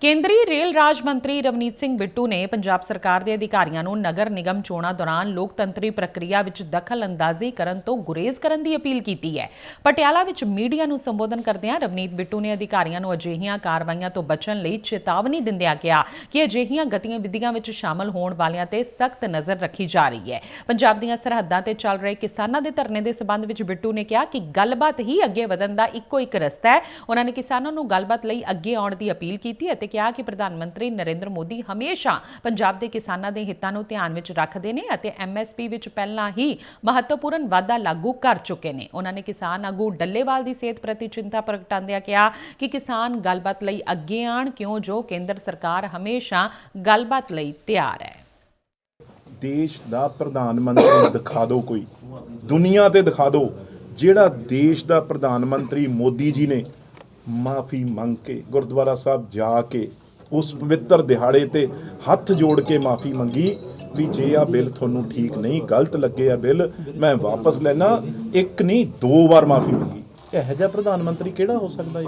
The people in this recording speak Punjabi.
ਕੇਂਦਰੀ ਰੇਲ ਰਾਜ ਮੰਤਰੀ ਰਵਨੀਤ ਸਿੰਘ ਬਿੱਟੂ ਨੇ ਪੰਜਾਬ ਸਰਕਾਰ ਦੇ ਅਧਿਕਾਰੀਆਂ ਨੂੰ ਨਗਰ ਨਿਗਮ ਚੋਣਾਂ ਦੌਰਾਨ ਲੋਕਤੰਤਰੀ ਪ੍ਰਕਿਰਿਆ ਵਿੱਚ ਦਖਲ ਅੰਦਾਜ਼ੀ ਕਰਨ ਤੋਂ ਗੁਰੇਜ਼ ਕਰਨ ਦੀ ਅਪੀਲ ਕੀਤੀ ਹੈ। ਪਟਿਆਲਾ ਵਿੱਚ ਮੀਡੀਆ ਨੂੰ ਸੰਬੋਧਨ ਕਰਦਿਆਂ ਰਵਨੀਤ ਬਿੱਟੂ ਨੇ ਅਧਿਕਾਰੀਆਂ ਨੂੰ ਅਜਿਹੀਆਂ ਕਾਰਵਾਈਆਂ ਤੋਂ ਬਚਣ ਲਈ ਚੇਤਾਵਨੀ ਦਿੰਦਿਆਂ ਕਿਹਾ ਕਿ ਅਜਿਹੀਆਂ ਗਤੀਵਿਧੀਆਂ ਵਿੱਚ ਸ਼ਾਮਲ ਹੋਣ ਵਾਲਿਆਂ ਤੇ ਸਖਤ ਨਜ਼ਰ ਰੱਖੀ ਜਾ ਰਹੀ ਹੈ। ਪੰਜਾਬ ਦੀਆਂ ਸਰਹੱਦਾਂ ਤੇ ਚੱਲ ਰਹੇ ਕਿਸਾਨਾਂ ਦੇ ਧਰਨੇ ਦੇ ਸਬੰਧ ਵਿੱਚ ਬਿੱਟੂ ਨੇ ਕਿਹਾ ਕਿ ਗੱਲਬਾਤ ਹੀ ਅੱਗੇ ਵਧਣ ਦਾ ਇੱਕੋ ਇੱਕ ਰਸਤਾ ਹੈ। ਉਹਨਾਂ ਨੇ ਕਿਸਾਨਾਂ ਨੂੰ ਗੱਲਬਾਤ ਲਈ ਅੱਗੇ ਆਉਣ ਦੀ ਅਪੀਲ ਕੀਤੀ ਅਤੇ ਕਿਹਾ ਕਿ ਪ੍ਰਧਾਨ ਮੰਤਰੀ ਨਰਿੰਦਰ ਮੋਦੀ ਹਮੇਸ਼ਾ ਪੰਜਾਬ ਦੇ ਕਿਸਾਨਾਂ ਦੇ ਹਿੱਤਾਂ ਨੂੰ ਧਿਆਨ ਵਿੱਚ ਰੱਖਦੇ ਨੇ ਅਤੇ ਐਮਐਸਪੀ ਵਿੱਚ ਪਹਿਲਾਂ ਹੀ ਮਹੱਤਵਪੂਰਨ ਵਾਧਾ ਲਾਗੂ ਕਰ ਚੁੱਕੇ ਨੇ। ਉਹਨਾਂ ਨੇ ਕਿਸਾਨ ਆਗੂ ਡੱਲੇਵਾਲ ਦੀ ਸਿਹਤ ਪ੍ਰਤੀ ਚਿੰਤਾ ਪ੍ਰਗਟਾਉਂਦਿਆਂ ਕਿਹਾ ਕਿ ਕਿਸਾਨ ਗੱਲਬਾਤ ਲਈ ਅੱਗੇ ਆਣ ਕਿਉਂ ਜੋ ਕੇਂਦਰ ਸਰਕਾਰ ਹਮੇਸ਼ਾ ਗੱਲਬਾਤ ਲਈ ਤਿਆਰ ਹੈ। ਦੇਸ਼ ਦਾ ਪ੍ਰਧਾਨ ਮੰਤਰੀ ਦਿਖਾ ਦਿਓ ਕੋਈ। ਦੁਨੀਆ ਤੇ ਦਿਖਾ ਦਿਓ ਜਿਹੜਾ ਦੇਸ਼ ਦਾ ਪ੍ਰਧਾਨ ਮੰਤਰੀ ਮੋਦੀ ਜੀ ਨੇ ਮਾਫੀ ਮੰਗ ਕੇ ਗੁਰਦੁਆਰਾ ਸਾਹਿਬ ਜਾ ਕੇ ਉਸ ਪਵਿੱਤਰ ਦਿਹਾੜੇ ਤੇ ਹੱਥ ਜੋੜ ਕੇ ਮਾਫੀ ਮੰਗੀ ਵੀ ਜੇ ਆ ਬਿੱਲ ਤੁਹਾਨੂੰ ਠੀਕ ਨਹੀਂ, ਗਲਤ ਲੱਗੇ ਆ ਬਿੱਲ, ਮੈਂ ਵਾਪਸ ਲੈਣਾ ਇੱਕ ਨਹੀਂ, ਦੋ ਵਾਰ ਮਾਫੀ ਮੰਗੀ। ਇਹੋ ਜਿਹਾ ਪ੍ਰਧਾਨ ਮੰਤਰੀ ਕਿਹੜਾ ਹੋ ਸਕਦਾ ਹੈ